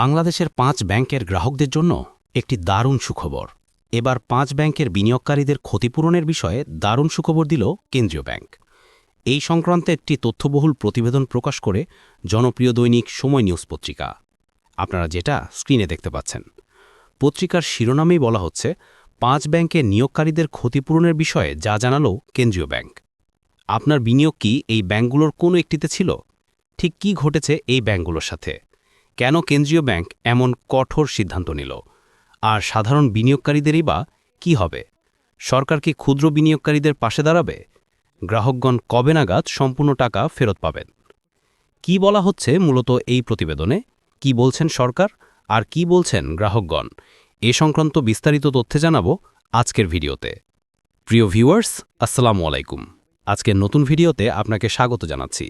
বাংলাদেশের পাঁচ ব্যাংকের গ্রাহকদের জন্য একটি দারুণ সুখবর। এবার পাঁচ ব্যাংকের বিনিয়োগকারীদের ক্ষতিপূরণের বিষয়ে দারুণ সুখবর দিল কেন্দ্রীয় ব্যাংক। এই সংক্রান্তে একটি তথ্যবহুল প্রতিবেদন প্রকাশ করে জনপ্রিয় দৈনিক সময় নিউজ পত্রিকা। আপনারা যেটা স্ক্রিনে দেখতে পাচ্ছেন। পত্রিকার শিরোনামেই বলা হচ্ছে, পাঁচ ব্যাংকের নিয়োগকারীদের ক্ষতিপূরণের বিষয়ে যা জানালো কেন্দ্রীয় ব্যাংক। আপনার বিনিয়োগ কি এই ব্যাংকগুলোর কোনো একটিতে ছিল? ঠিক কি ঘটেছে এই ব্যাংকগুলোর সাথে? কেন কেন্দ্রীয় ব্যাংক এমন কঠোর সিদ্ধান্ত নিল? আর সাধারণ বিনিয়োগকারীদেরই বা কি হবে? সরকার কি ক্ষুদ্র বিনিয়োগকারীদের পাশে দাঁড়াবে? গ্রাহকগণ কবে নাগাদ সম্পূর্ণ টাকা ফেরত পাবেন? কি বলা হচ্ছে মূলত এই প্রতিবেদনে? কি বলছেন সরকার? আর কি বলছেন গ্রাহকগণ? এ সংক্রান্ত বিস্তারিত তথ্যে জানাব আজকের ভিডিওতে। প্রিয় ভিউয়ার্স, আসসালামু আলাইকুম। আজকের নতুন ভিডিওতে আপনাকে স্বাগত জানাচ্ছি।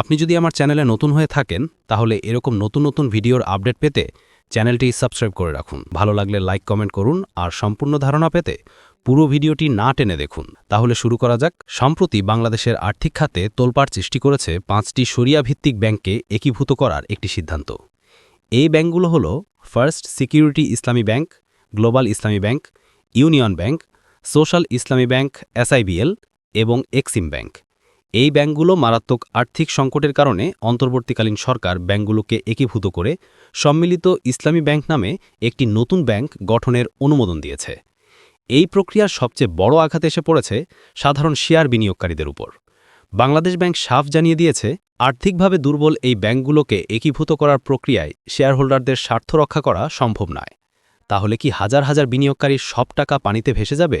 আপনি যদি আমার চ্যানেলে নতুন হয়ে থাকেন, তাহলে এরকম নতুন নতুন ভিডিওর আপডেট পেতে চ্যানেলটি সাবস্ক্রাইব করে রাখুন। ভালো লাগলে লাইক, কমেন্ট করুন আর সম্পূর্ণ ধারণা পেতে পুরো ভিডিওটি না টেনে দেখুন। তাহলে শুরু করা যাক। সম্প্রতি বাংলাদেশের আর্থিক খাতে তোলপাড় সৃষ্টি করেছে পাঁচটি সরিয়া ভিত্তিক ব্যাংককে একীভূত করার একটি সিদ্ধান্ত। এই ব্যাংকগুলো হল First Security Islami Bank, Global Islami Bank, Union Bank, Social Islami Bank, SIBL এবং এক্সিম ব্যাংক। এই ব্যাংকগুলো মারাত্মক আর্থিক সংকটের কারণে অন্তর্বর্তীকালীন সরকার ব্যাংকগুলোকে একীভূত করে সম্মিলিত ইসলামী ব্যাংক নামে একটি নতুন ব্যাংক গঠনের অনুমোদন দিয়েছে। এই প্রক্রিয়ার সবচেয়ে বড় আঘাত এসে পড়েছে সাধারণ শেয়ার বিনিয়োগকারীদের উপর। বাংলাদেশ ব্যাংক সাফ জানিয়ে দিয়েছে, আর্থিকভাবে দুর্বল এই ব্যাংকগুলোকে একীভূত করার প্রক্রিয়ায় শেয়ারহোল্ডারদের স্বার্থ রক্ষা করা সম্ভব নয়। তাহলে কি হাজার হাজার বিনিয়োগকারীর সব টাকা পানিতে ভেসে যাবে?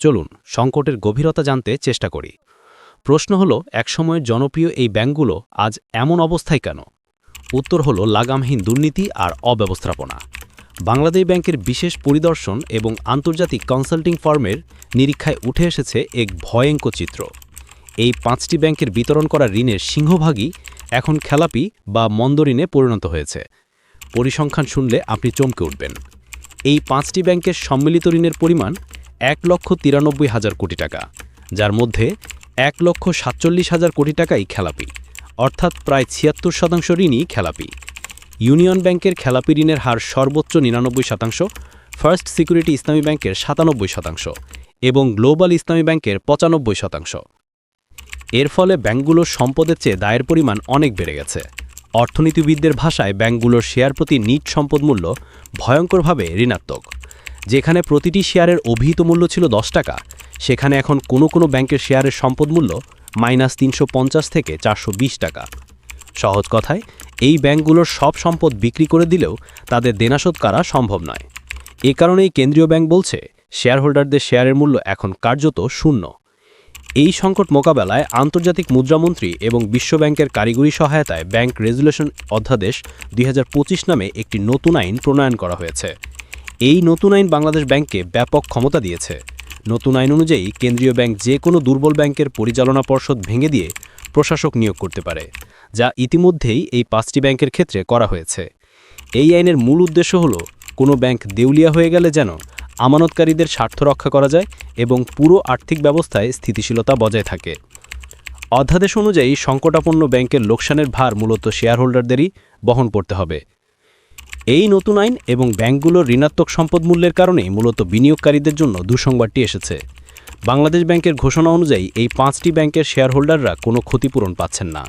চলুন সংকটের গভীরতা জানতে চেষ্টা করি। প্রশ্ন হল একসময়ের জনপ্রিয় এই ব্যাংকগুলো আজ এমন অবস্থায় কেন? উত্তর হল, লাগামহীন দুর্নীতি আর অব্যবস্থাপনা। বাংলাদেশ ব্যাংকের বিশেষ পরিদর্শন এবং আন্তর্জাতিক কনসাল্টিং ফার্মের নিরীক্ষায় উঠে এসেছে এক ভয়ঙ্কর চিত্র। এই পাঁচটি ব্যাংকের বিতরণ করা ঋণের সিংহভাগই এখন খেলাপি বা মন্দঋণে পরিণত হয়েছে। পরিসংখ্যান শুনলে আপনি চমকে উঠবেন। এই পাঁচটি ব্যাংকের সম্মিলিত ঋণের পরিমাণ এক লক্ষ তিরানব্বই হাজার কোটি টাকা, যার মধ্যে এক লক্ষ সাতচল্লিশ হাজার কোটি টাকাই খেলাপি, অর্থাৎ প্রায় ছিয়াত্তর শতাংশ ঋণই খেলাপি। ইউনিয়ন ব্যাংকের খেলাপি ঋণের হার সর্বোচ্চ নিরানব্বই শতাংশ, ফার্স্ট সিকিউরিটি ইসলামী ব্যাংকের সাতানব্বই শতাংশ এবং গ্লোবাল ইসলামী ব্যাংকের পঁচানব্বই শতাংশ। এর ফলে ব্যাংকগুলোর সম্পদের চেয়ে দায়ের পরিমাণ অনেক বেড়ে গেছে। অর্থনীতিবিদদের ভাষায় ব্যাংকগুলোর শেয়ার প্রতি নিট সম্পদ মূল্য ভয়ঙ্করভাবে ঋণাত্মক। যেখানে প্রতিটি শেয়ারের অভিহিত মূল্য ছিল দশ টাকা, সেখানে এখন কোনো কোনো ব্যাংকের শেয়ারের সম্পদ মূল্য মাইনাস তিনশো পঞ্চাশ থেকে চারশো বিশ টাকা। সহজ কথায়, এই ব্যাংকগুলোর সব সম্পদ বিক্রি করে দিলেও তাদের দেনাশোধ করা সম্ভব নয়। এ কারণেই কেন্দ্রীয় ব্যাংক বলছে, শেয়ারহোল্ডারদের শেয়ারের মূল্য এখন কার্যত শূন্য। এই সংকট মোকাবেলায় আন্তর্জাতিক মুদ্রামন্ত্রী এবং বিশ্বব্যাংকের কারিগরি সহায়তায় ব্যাংক রেজুলেশন অধ্যাদেশ দুই হাজার পঁচিশ নামে একটি নতুন আইন প্রণয়ন করা হয়েছে। এই নতুন আইন বাংলাদেশ ব্যাংককে ব্যাপক ক্ষমতা দিয়েছে। নতুন আইন অনুযায়ী কেন্দ্রীয় ব্যাংক যে কোনো দুর্বল ব্যাংকের পরিচালনা পর্ষদ ভেঙে দিয়ে প্রশাসক নিয়োগ করতে পারে, যা ইতিমধ্যেই এই পাঁচটি ব্যাংকের ক্ষেত্রে করা হয়েছে। এই আইনের মূল উদ্দেশ্য হল, কোনো ব্যাংক দেউলিয়া হয়ে গেলে যেন আমানতকারীদের স্বার্থ রক্ষা করা যায় এবং পুরো আর্থিক ব্যবস্থায় স্থিতিশীলতা বজায় থাকে। অধ্যাদেশ অনুযায়ী সংকটাপন্ন ব্যাংকের লোকসানের ভার মূলত শেয়ারহোল্ডারদেরই বহন করতে হবে। এই নতুন আইন এবং ব্যাংকগুলোর ঋণাত্মক সম্পদ মূল্যের কারণে মূলত বিনিয়োগকারীদের জন্য দুঃসংবাদটি এসেছে। বাংলাদেশ ব্যাংকের ঘোষণা অনুযায়ী এই পাঁচটি ব্যাংকের শেয়ারহোল্ডাররা কোনো ক্ষতিপূরণ পাচ্ছেন না।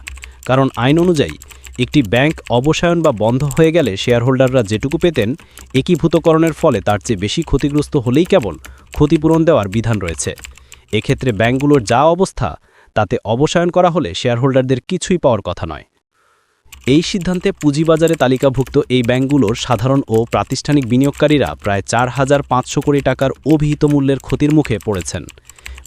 কারণ আইন অনুযায়ী, একটি ব্যাংক অবসায়ন বা বন্ধ হয়ে গেলে শেয়ারহোল্ডাররা যেটুকু পেতেন, একীভূতকরণের ফলে তার চেয়ে বেশি ক্ষতিগ্রস্ত হলেই কেবল ক্ষতিপূরণ দেওয়ার বিধান রয়েছে। এক্ষেত্রে ব্যাংকগুলোর যা অবস্থা, তাতে অবসায়ন করা হলে শেয়ারহোল্ডারদের কিছুই পাওয়ার কথা নয়। এই সিদ্ধান্তে পুঁজিবাজারে তালিকাভুক্ত এই ব্যাংকগুলোর সাধারণ ও প্রাতিষ্ঠানিক বিনিয়োগকারীরা প্রায় চার হাজার পাঁচশো কোটি টাকার অভিহিত মূল্যের ক্ষতির মুখে পড়েছেন।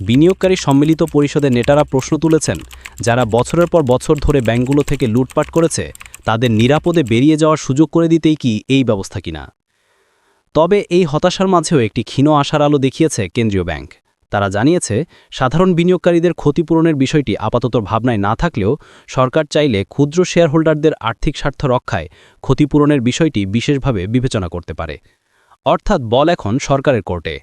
বিনিয়োগকারী সম্মিলিত পরিষদের নেতারা প্রশ্ন তুলেছেন, যারা বছরের পর বছর ধরে ব্যাংকগুলো থেকে লুটপাট করেছে, তাদের নিরাপদে বেরিয়ে যাওয়ার সুযোগ করে দিতেই কি এই ব্যবস্থা কিনা? তবে এই হতাশার মাঝেও একটি ক্ষীণ আশার আলো দেখিয়েছে কেন্দ্রীয় ব্যাংক। তারা জানিয়েছে, সাধারণ বিনিয়োগকারীদের ক্ষতিপূরণের বিষয়টি আপাতত ভাবনায় না থাকলেও সরকার চাইলে ক্ষুদ্র শেয়ারহোল্ডারদের আর্থিক স্বার্থ রক্ষায় ক্ষতিপূরণের বিষয়টি বিশেষভাবে বিবেচনা করতে পারে। অর্থাৎ বল এখন সরকারের কোর্টে।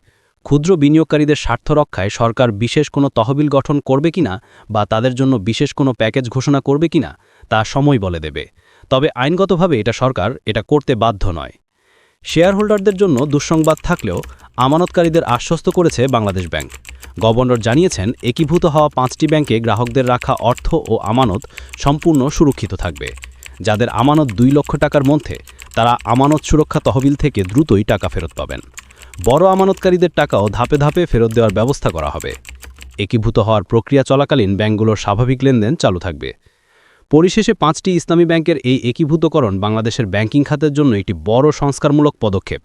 ক্ষুদ্র বিনিয়োগকারীদের স্বার্থ রক্ষায় সরকার বিশেষ কোনো তহবিল গঠন করবে কিনা বা তাদের জন্য বিশেষ কোনো প্যাকেজ ঘোষণা করবে কিনা তা সময় বলে দেবে। তবে আইনগতভাবে এটা সরকার এটা করতে বাধ্য নয়। শেয়ার হোল্ডারদের জন্য দুঃসংবাদ থাকলেও আমানতকারীদের আশ্বস্ত করেছে বাংলাদেশ ব্যাংক। গভর্নর জানিয়েছেন, একীভূত হওয়া পাঁচটি ব্যাংকে গ্রাহকদের রাখা অর্থ ও আমানত সম্পূর্ণ সুরক্ষিত থাকবে। যাদের আমানত দুই লক্ষ টাকার মধ্যে, তারা আমানত সুরক্ষা তহবিল থেকে দ্রুতই টাকা ফেরত পাবেন। বড় আমানতকারীদের টাকাও ধাপে ধাপে ফেরত দেওয়ার ব্যবস্থা করা হবে। একীভূত হওয়ার প্রক্রিয়া চলাকালীন ব্যাংকগুলোর স্বাভাবিক লেনদেন চালু থাকবে। পরিশেষে পাঁচটি ইসলামী ব্যাংকের এই একীভূতকরণ বাংলাদেশের ব্যাংকিং খাতের জন্য একটি বড় সংস্কারমূলক পদক্ষেপ।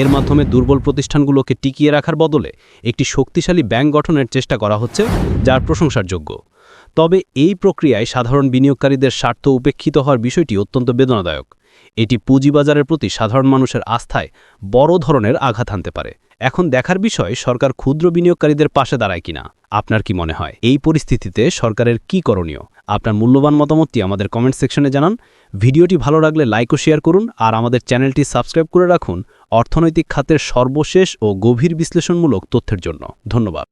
এর মাধ্যমে দুর্বল প্রতিষ্ঠানগুলোকে টিকিয়ে রাখার বদলে একটি শক্তিশালী ব্যাংক গঠনের চেষ্টা করা হচ্ছে, যার প্রশংসার যোগ্য তবে এই প্রক্রিয়ায় সাধারণ বিনিয়োগকারীদের স্বার্থ উপেক্ষিত হওয়ার বিষয়টি অত্যন্ত বেদনাদায়ক। এটি পুঁজিবাজারের প্রতি সাধারণ মানুষের আস্থায় বড় ধরনের আঘাত আনতে পারে। এখন দেখার বিষয়, সরকার ক্ষুদ্র বিনিয়োগকারীদের পাশে দাঁড়ায় কিনা? আপনার কি মনে হয়? এই পরিস্থিতিতে সরকারের কি করণীয়? আপনার মূল্যবান মতামতটি আমাদের কমেন্ট সেকশনে জানান। ভিডিওটি ভালো লাগলে লাইক ও শেয়ার করুন আর আমাদের চ্যানেলটি সাবস্ক্রাইব করে রাখুন অর্থনৈতিক খাতের সর্বশেষ ও গভীর বিশ্লেষণমূলক তথ্যের জন্য। ধন্যবাদ।